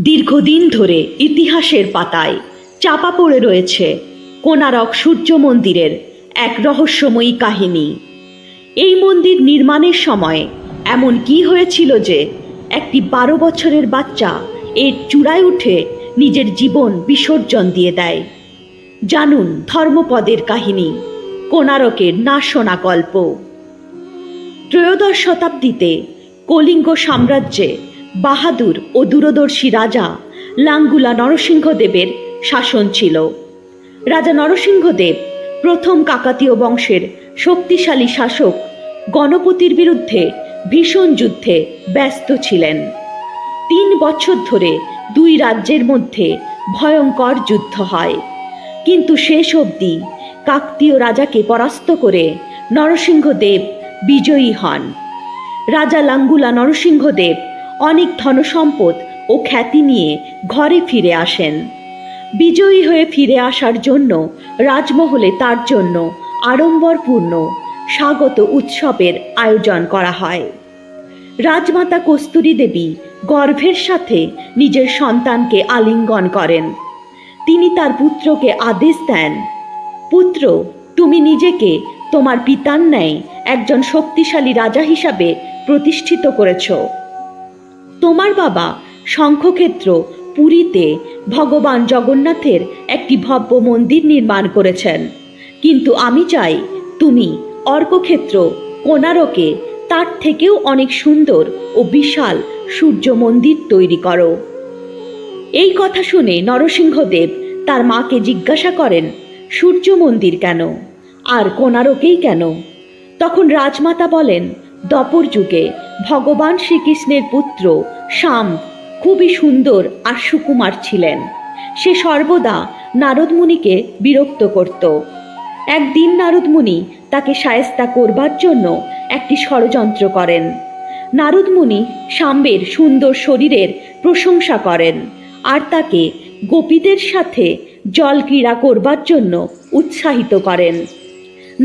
দীর্ঘদিন ধরে ইতিহাসের পাতায় চাপা পড়ে রয়েছে কোনারক সূর্য মন্দিরের এক রহস্যময়ী কাহিনী। এই মন্দির নির্মাণের সময় এমন কি হয়েছিল যে একটি বারো বছরের বাচ্চা এর চূড়ায় উঠে নিজের জীবন বিসর্জন দিয়ে দেয়। জানুন ধর্মপদের কাহিনী কোনারকের না শোনা গল্প। ত্রয়োদশ শতাব্দীতে কলিঙ্গ সাম্রাজ্যে বাহাদুর ও দূরদর্শী রাজা লাঙ্গুলা নরসিংহদেবের শাসন ছিল। রাজা নরসিংহদেব প্রথম কাকাতীয় বংশের শক্তিশালী শাসক গণপতির বিরুদ্ধে ভীষণ যুদ্ধে ব্যস্ত ছিলেন। তিন বছর ধরে দুই রাজ্যের মধ্যে ভয়ঙ্কর যুদ্ধ হয়। কিন্তু শেষ অবধি কাকতীয় রাজাকে পরাস্ত করে নরসিংহদেব বিজয়ী হন। রাজা লাঙ্গুলা নরসিংহদেব অনেক ধনসম্পদ ও খ্যাতি নিয়ে ঘরে ফিরে আসেন। বিজয়ী হয়ে ফিরে আসার জন্য রাজমহলে তার জন্য আড়ম্বরপূর্ণ স্বাগত উৎসবের আয়োজন করা হয়। রাজমাতা কস্তুরী দেবী গর্ভের সাথে নিজের সন্তানকে আলিঙ্গন করেন। তিনি তার পুত্রকে আদেশ দেন, পুত্র, তুমি নিজেকে তোমার পিতার ন্যায় একজন শক্তিশালী রাজা হিসাবে প্রতিষ্ঠিত করেছ। তোমার বাবা শঙ্খক্ষেত্র, পুরীতে ভগবান জগন্নাথের একটি ভব্য মন্দির নির্মাণ করেছেন। কিন্তু আমি চাই তুমি অর্কক্ষেত্র কোনারকে তার থেকেও অনেক সুন্দর ও বিশাল সূর্য মন্দির তৈরি করো। এই কথা শুনে নরসিংহদেব তার মাকে জিজ্ঞাসা করেন, সূর্য মন্দির কেন? আর কোনারকেই কেন? তখন রাজমাতা বলেন দপর যুগে ভগবান শ্রীকৃষ্ণের পুত্র শ্যাম খুবই সুন্দর আর সুকুমার ছিলেন। সে সর্বদা নারদমুনিকে বিরক্ত করত। একদিন নারদমুনি তাকে সায়স্তা করবার জন্য একটি ষড়যন্ত্র করেন। নারদমুনি সাম্বের সুন্দর শরীরের প্রশংসা করেন আর তাকে গোপীদের সাথে জল ক্রীড়া করবার জন্য উৎসাহিত করেন।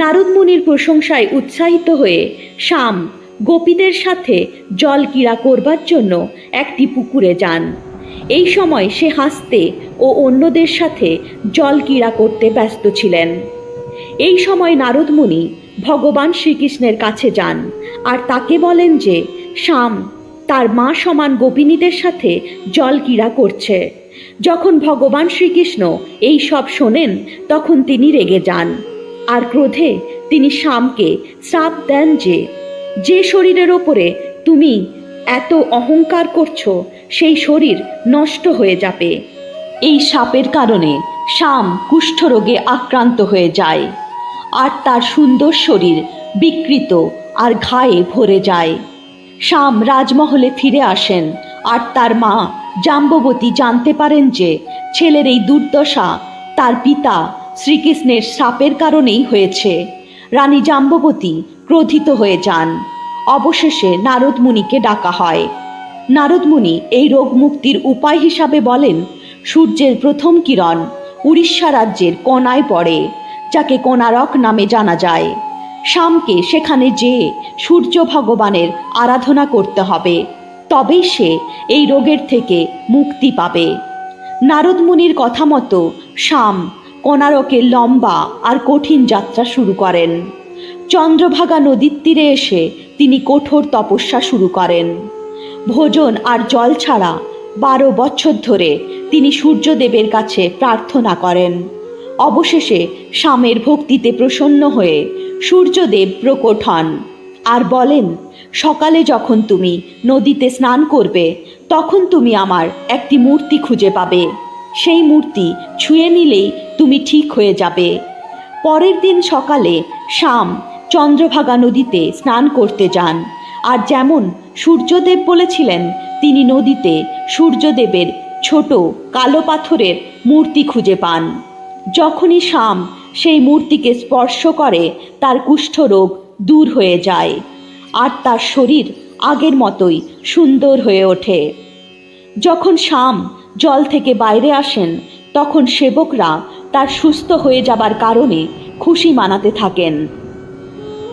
নারদমুনির প্রশংসায় উৎসাহিত হয়ে শাম গোপীদের সাথে জল ক্রীড়া করবার জন্য একটি পুকুরে যান। এই সময় সে হাসতে ও অন্যদের সাথে জল ক্রীড়া করতে ব্যস্ত ছিলেন। এই সময় নারদমুনি ভগবান শ্রীকৃষ্ণের কাছে যান আর তাকে বলেন যে শ্যাম তার মা সমান গোপিনীদের সাথে জল ক্রীড়া করছে। যখন ভগবান শ্রীকৃষ্ণ এই সব শোনেন, তখন তিনি রেগে যান। আর ক্রোধে তিনি শ্যামকে শ্রাপ দেন যে যে শরীরের ওপরে তুমি এত অহংকার করছ, সেই শরীর নষ্ট হয়ে যাবে। এই সাপের কারণে শ্যাম কুষ্ঠরোগে আক্রান্ত হয়ে যায় আর তার সুন্দর শরীর বিকৃত আর ঘায়ে ভরে যায়। শ্যাম রাজমহলে ফিরে আসেন আর তার মা জাম্ববতী জানতে পারেন যে ছেলের এই দুর্দশা তার পিতা শ্রীকৃষ্ণের সাপের কারণেই হয়েছে। রানী জাম্ববতী ক্রোধিত হয়ে যান। অবশেষে নারদ মুনিকে ডাকা হয়। নারদ মুনি এই রোগ মুক্তির উপায় হিসাবে বলেন, সূর্যের প্রথম কিরণ উড়িষ্যা রাজ্যের কোনায় পড়ে, যাকে কোনারক নামে জানা যায়। শামকে সেখানে যেয়ে সূর্য ভগবানের আরাধনা করতে হবে, তবেই সে এই রোগের থেকে মুক্তি পাবে। নারদ মুনির কথা মতো শাম কোনারকের লম্বা আর কঠিন যাত্রা শুরু করেন। চন্দ্রভাগা নদীর তীরে এসে তিনি কঠোর তপস্যা শুরু করেন। ভোজন আর জল ছাড়া বারো বছর ধরে তিনি সূর্যদেবের কাছে প্রার্থনা করেন। অবশেষে স্বামের ভক্তিতে প্রসন্ন হয়ে সূর্যদেব প্রকট হন আর বলেন, সকালে যখন তুমি নদীতে স্নান করবে, তখন তুমি আমার একটি মূর্তি খুঁজে পাবে। সেই মূর্তি ছুঁয়ে নিলেই তুমি ঠিক হয়ে যাবে। পরের দিন সকালে শাম চন্দ্রভাগা নদীতে স্নান করতে যান। আর যেমন সূর্যদেব বলেছিলেন, তিনি নদীতে সূর্যদেবের ছোট কালো পাথরের মূর্তি খুঁজে পান। যখনই শাম সেই মূর্তিকে স্পর্শ করে, তার কুষ্ঠরোগ দূর হয়ে যায় আর তার শরীর আগের মতোই সুন্দর হয়ে ওঠে। যখন শাম জল থেকে বাইরে আসেন, তখন সেবকরা তার সুস্থ হয়ে যাবার কারণে খুশি মানাতে থাকেন।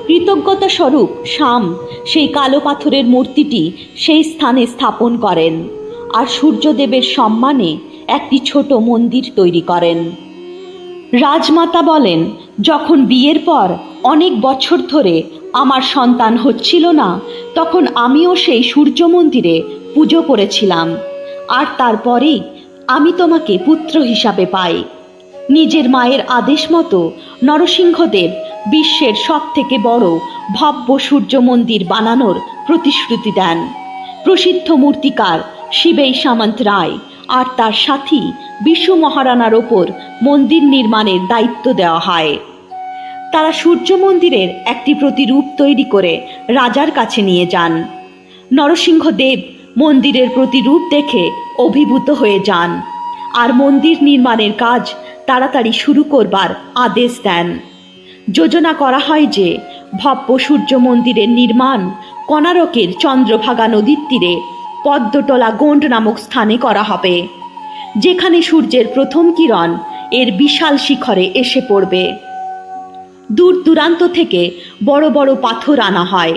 কৃতজ্ঞতা স্বরূপ শাম সেই কালো পাথরের মূর্তিটি সেই স্থানে স্থাপন করেন আর সূর্যদেবের সম্মানে একটি ছোট মন্দির তৈরি করেন। রাজমাতা বলেন, যখন বিয়ের পর অনেক বছর ধরে আমার সন্তান হচ্ছিল না, তখন আমিও সেই সূর্য মন্দিরে পুজো করেছিলাম। আর তারপরেই আমি তোমাকে পুত্র হিসাবে পাই। নিজের মায়ের আদেশ মতো নরসিংহদেব বিশ্বের সব থেকে বড় ভব্য সূর্য মন্দির বানানোর প্রতিশ্রুতি দেন। প্রসিদ্ধ মূর্তিকার শিবেই সামন্ত রায় আর তার সাথী বিশ্ব মহারানার ওপর মন্দির নির্মাণের দায়িত্ব দেওয়া হয়। তারা সূর্য মন্দিরের একটি প্রতিরূপ তৈরি করে রাজার কাছে নিয়ে যান। নরসিংহদেব মন্দিরের প্রতিরূপ দেখে অভিভূত হয়ে যান। আর মন্দির নির্মাণের কাজ তাড়াতাড়ি শুরু করবার আদেশ দেন। যোজনা করা হয় যে, ভব্য সূর্য মন্দিরের নির্মাণ কনারকের চন্দ্রভাগা নদীর তীরে পদ্মটোলা গোন্ড নামক স্থানে করা হবে, যেখানে সূর্যের প্রথম কিরণ এর বিশাল শিখরে এসে পড়বে। দূর দূরান্ত থেকে বড় বড় পাথর আনা হয়।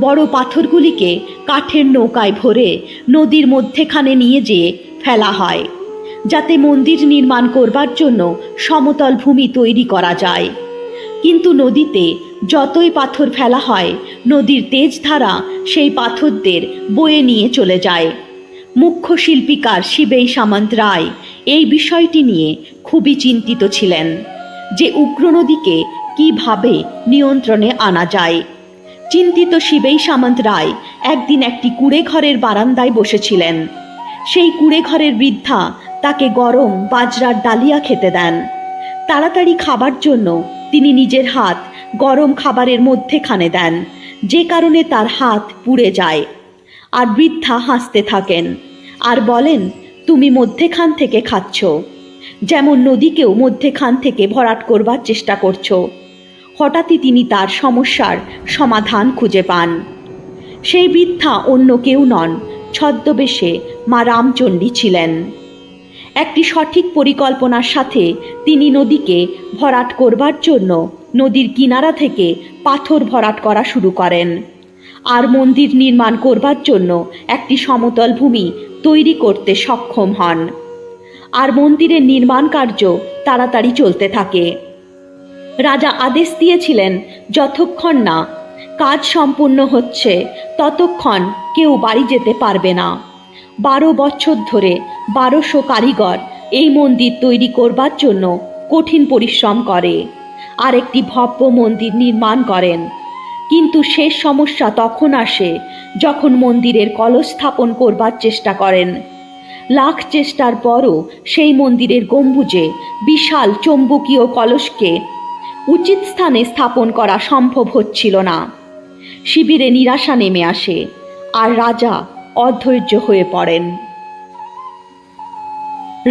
বড় পাথরগুলিকে কাঠের নৌকায় ভরে নদীর মধ্যেখানে নিয়ে যেয়ে ফেলা হয়। যাতে মন্দির নির্মাণ করবার জন্য সমতল ভূমি তৈরি করা যায়। কিন্তু নদীতে যতই পাথর ফেলা হয়, নদীর তেজ ধারা সেই পাথরদের বয়ে নিয়ে চলে যায়। মুখ্য শিল্পীকার শিবেই সামন্ত রায় এই বিষয়টি নিয়ে খুবই চিন্তিত ছিলেন যে উগ্র নদীকে কীভাবে নিয়ন্ত্রণে আনা যায়। চিন্তিত শিবেই সামন্ত রায় একদিন একটি কুড়ে ঘরের বারান্দায় বসেছিলেন। সেই কুড়ে ঘরের বৃদ্ধা তাকে গরম বাজরার ডালিয়া খেতে দেন। তাড়াতাড়ি খাবার জন্য তিনি নিজের হাত গরম খাবারের মধ্যেখানে দেন, যে কারণে তার হাত পুড়ে যায়। আর বৃদ্ধা হাসতে থাকেন, আর বলেন, তুমি মধ্যেখান থেকে খাচ্ছ, যেমন নদীকেও মধ্যেখান থেকে ভরাট করবার চেষ্টা করছ। হঠাৎই তিনি তার সমস্যার সমাধান খুঁজে পান। সেই বৃদ্ধা অন্য কেউ নন, ছদ্মবেশে মা রামচণ্ডী ছিলেন। একটি সঠিক পরিকল্পনার সাথে তিনি নদীকে ভরাট করবার জন্য নদীর কিনারা থেকে পাথর ভরাট করা শুরু করেন। আর মন্দির নির্মাণ করবার জন্য একটি সমতল ভূমি তৈরি করতে সক্ষম হন। আর মন্দিরের নির্মাণ কার্য তাড়াতাড়ি চলতে থাকে। রাজা আদেশ দিয়েছিলেন, যতক্ষণ না কাজ সম্পূর্ণ হচ্ছে, ততক্ষণ কেউ বাড়ি যেতে পারবে না। বারো বছর ধরে বারোশো কারিগর এই মন্দির তৈরি করবার জন্য কঠিন পরিশ্রম করে। আর একটি ভব্য মন্দির নির্মাণ করেন। কিন্তু শেষ সমস্যা তখন আসে যখন মন্দিরের কলস স্থাপন করবার চেষ্টা করেন। লাখ চেষ্টার পরও সেই মন্দিরের গম্বুজে বিশাল চৌম্বকীয় কলসকে উচিত স্থানে স্থাপন করা সম্ভব হচ্ছিল না। শিবিরে নিরাশা নেমে আসে। আর রাজা অধৈর্য হয়ে পড়েন।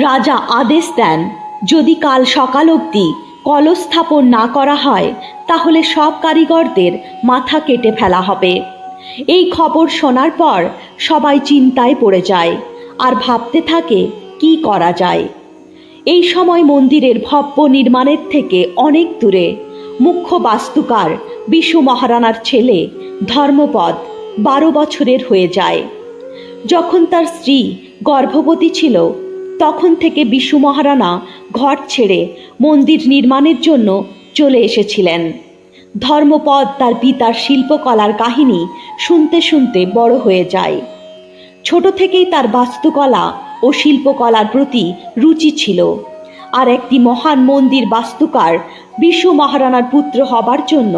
রাজা আদেশ দেন, যদি কাল সকাল অবধি কলস স্থাপন না করা হয়, তাহলে সব কারিগরদের মাথা কেটে ফেলা হবে। এই খবর শোনার পর সবাই চিন্তায় পড়ে যায়, আর ভাবতে থাকে, কি করা যায়? এই সময় মন্দিরের ভব্য নির্মাণের থেকে অনেক দূরে মুখ্য বাস্তুকার বিশু মহারানার ছেলে ধর্মপদ বারো বছরের হয়ে যায়। যখন তার স্ত্রী গর্ভবতী ছিল, তখন থেকে বিশু মহারানা ঘর ছেড়ে মন্দির নির্মাণের জন্য চলে এসেছিলেন। ধর্মপদ তার পিতার শিল্পকলার কাহিনী শুনতে শুনতে বড় হয়ে যায়। ছোট থেকেই তার বাস্তুকলা ও শিল্পকলার প্রতি রুচি ছিল। আর একটি মহান মন্দির বাস্তুকার বিশ্ব মহারানার পুত্র হবার জন্য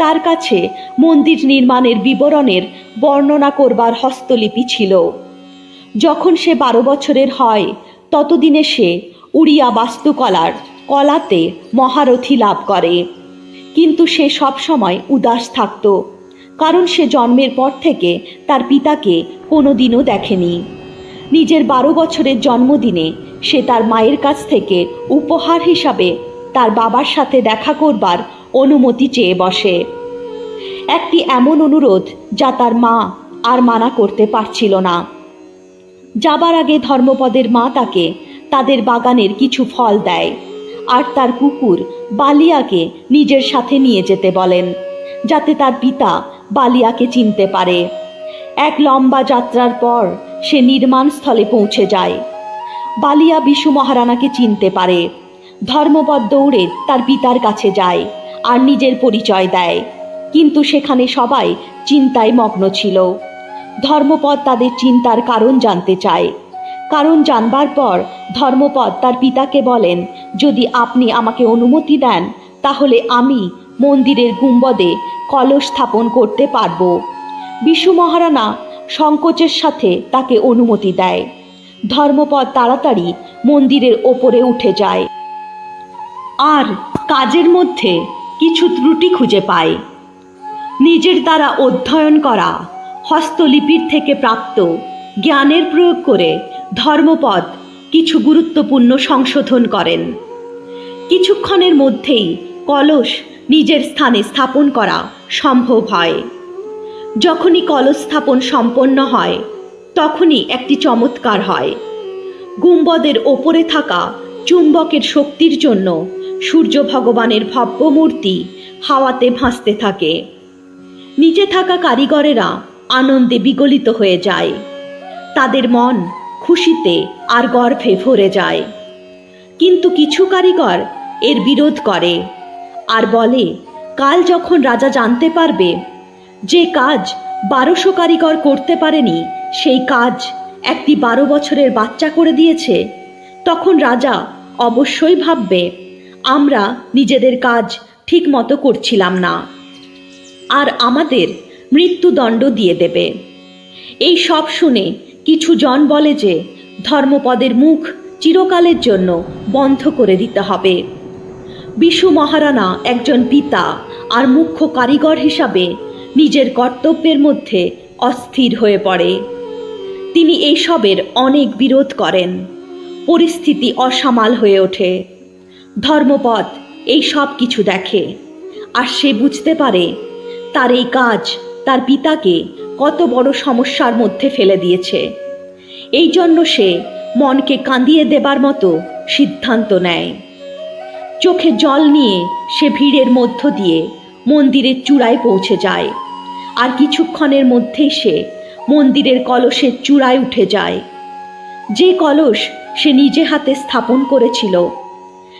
তার কাছে মন্দির নির্মাণের বিবরণের বর্ণনা করবার হস্তলিপি ছিল। যখন সে বারো বছরের হয়, ততদিনে সে উড়িয়া বাস্তুকলার কলাতে মহারথী লাভ করে। কিন্তু সে সবসময় উদাস থাকত, কারণ সে জন্মের পর থেকে তার পিতাকে কোনোদিনও দেখেনি। নিজের বারো বছরের জন্মদিনে সে তার মায়ের কাছ থেকে উপহার হিসাবে তার বাবার সাথে দেখা করবার অনুমতি চেয়ে বসে। একটি এমন অনুরোধ যা তার মা আর মানা করতে পারছিল না। যাবার আগে ধর্মপদের মা তাকে তাদের বাগানের কিছু ফল দেয় আর তার কুকুর বালিয়াকে নিজের সাথে নিয়ে যেতে বলেন, যাতে তার পিতা বালিয়াকে চিনতে পারে। এক লম্বা যাত্রার পর সে নির্মাণ স্থলে পৌঁছে যায়। বালিয়া বিশু মহারানাকে চিনতে পারে। ধর্মপদ দৌড়ে তার পিতার কাছে যায়। আর নিজের পরিচয় দেয়। কিন্তু সেখানে সবাই চিন্তায় মগ্ন ছিল। ধর্মপদ তাদের চিন্তার কারণ জানতে চায়। কারণ জানবার পর ধর্মপদ তার পিতাকে বলেন, যদি আপনি আমাকে অনুমতি দেন, তাহলে আমি মন্দিরের গুম্বদে কলস স্থাপন করতে পারব। বিশু মহারানা সংকোচের সাথে তাকে অনুমতি দেয়। ধর্মপদ তাড়াতাড়ি মন্দিরের ওপরে উঠে যায়। আর কাজের মধ্যে কিছু ত্রুটি খুঁজে পায়। নিজের দ্বারা অধ্যয়ন করা, হস্তলিপির থেকে প্রাপ্ত জ্ঞানের প্রয়োগ করে ধর্মপদ কিছু গুরুত্বপূর্ণ সংশোধন করেন। কিছুক্ষণের মধ্যেই কলস নিজের স্থানে স্থাপন করা সম্ভব হয়। যখনই কলস স্থাপন সম্পন্ন হয়, তখনই একটি চমৎকার হয়। গুম্বদের ওপরে থাকা চুম্বকের শক্তির জন্য সূর্য ভগবানের ভব্য মূর্তি হাওয়াতে ভাসতে থাকে। নিচে থাকা কারিগরেরা আনন্দে বিগলিত হয়ে যায়। তাদের মন খুশিতে আর গর্ভে ভরে যায়। কিন্তু কিছু কারিগর এর বিরোধ করে আর বলে, কাল যখন রাজা জানতে পারবে যে কাজ বারোশো কারিগর করতে পারেনি, সেই কাজ একটি বারো বছরের বাচ্চা করে দিয়েছে তখন রাজা অবশ্যই ভাববে, আমরা নিজেদের কাজ ঠিক মতো করছিলাম না। আর আমাদের মৃত্যুদণ্ড দিয়ে দেবে। এই সব শুনে কিছু জন বলে যে, ধর্মপদের মুখ চিরকালের জন্য বন্ধ করে দিতে হবে। বিশু মহারানা একজন পিতা আর মুখ্য কারিগর হিসাবে নিজের কর্তব্যের মধ্যে অস্থির হয়ে পড়ে। তিনি এইসবের অনেক বিরোধ করেন। পরিস্থিতি অসামাল হয়ে ওঠে। ধর্মপদ এই সব কিছু দেখে। আর সে বুঝতে পারে, তার এই কাজ তার পিতাকে কত বড় সমস্যার মধ্যে ফেলে দিয়েছে। এই জন্য সে মনকে কাঁদিয়ে দেবার মতো সিদ্ধান্ত নেয়। চোখে জল নিয়ে সে ভিড়ের মধ্য দিয়ে মন্দিরের চূড়ায় পৌঁছে যায়। আর কিছুক্ষণের মধ্যেই সে মন্দিরের কলসের চূড়ায় উঠে যায়। যে কলস সে নিজে হাতে স্থাপন করেছিল।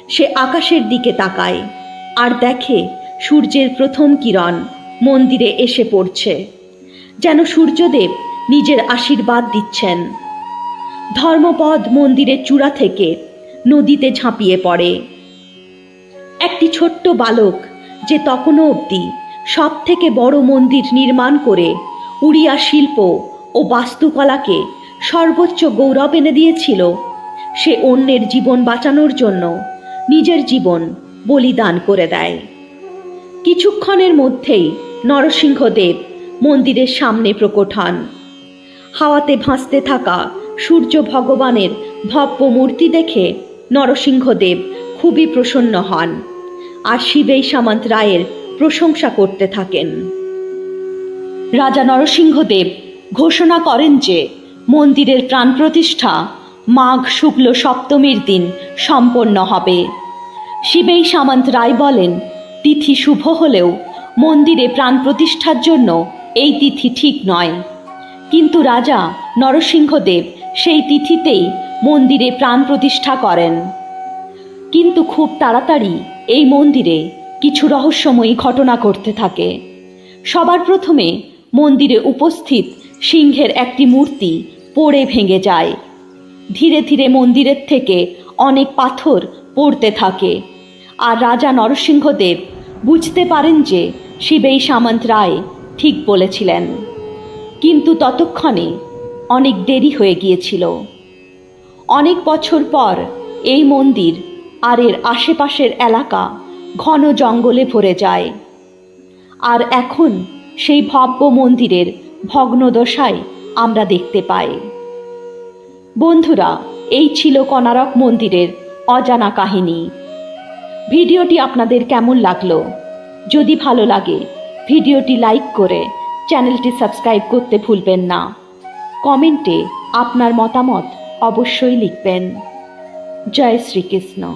সে আকাশের দিকে তাকায় আর দেখে সূর্যের প্রথম কিরণ মন্দিরে এসে পড়ছে। যেন সূর্যদেব নিজের আশীর্বাদ দিচ্ছেন। ধর্মপদ মন্দিরের চূড়া থেকে নদীতে ঝাঁপিয়ে পড়ে। একটি ছোট্ট বালক যে তখনও অবধি সব থেকে বড় মন্দির নির্মাণ করে উড়িয়া শিল্প ও বাস্তুকলাকে সর্বোচ্চ গৌরব এনে দিয়েছিল সে অন্যের জীবন বাঁচানোর জন্য নিজের জীবন বলিদান করে দেয়। কিছুক্ষণের মধ্যেই নরসিংহদেব মন্দিরের সামনে প্রকট হন। হাওয়াতে ভাসতে থাকা সূর্য ভগবানের ভব্য মূর্তি দেখে নরসিংহদেব খুবই প্রসন্ন হন আর শিবেই সামন্ত রায়ের প্রশংসা করতে থাকেন। রাজা নরসিংহদেব ঘোষণা করেন যে মন্দিরের প্রাণ প্রতিষ্ঠা মাঘ শুক্ল সপ্তমীর দিন সম্পন্ন হবে। শিবেই সামন্ত রায় বলেন, তিথি শুভ হলেও মন্দিরে প্রাণ প্রতিষ্ঠার জন্য এই তিথি ঠিক নয়। কিন্তু রাজা নরসিংহদেব সেই তিথিতেই মন্দিরে প্রাণ প্রতিষ্ঠা করেন। কিন্তু খুব তাড়াতাড়ি এই মন্দিরে কিছু রহস্যময়ী ঘটনা ঘটতে থাকে। সবার প্রথমে মন্দিরে উপস্থিত সিংহের একটি মূর্তি পড়ে ভেঙে যায়। ধীরে ধীরে মন্দিরের থেকে অনেক পাথর পড়তে থাকে। আর রাজা নরসিংহদেব বুঝতে পারেন যে শিবেই সামন্ত রায় ঠিক বলেছিলেন। কিন্তু ততক্ষণে অনেক দেরি হয়ে গিয়েছিল। অনেক বছর পর এই মন্দির আর এর আশেপাশের এলাকা ঘন জঙ্গলে ভরে যায়। আর এখন সেই ভব্য মন্দিরের ভগ্নদশায় আমরা দেখতে পাই। বন্ধুরা, এই ছিল কনারক মন্দিরের অজানা কাহিনী। ভিডিওটি আপনাদের কেমন লাগল? যদি ভালো লাগে, ভিডিওটি লাইক করে চ্যানেলটি সাবস্ক্রাইব করতে ভুলবেন না। কমেন্টে আপনার মতামত অবশ্যই লিখবেন। জয় শ্রীকৃষ্ণ।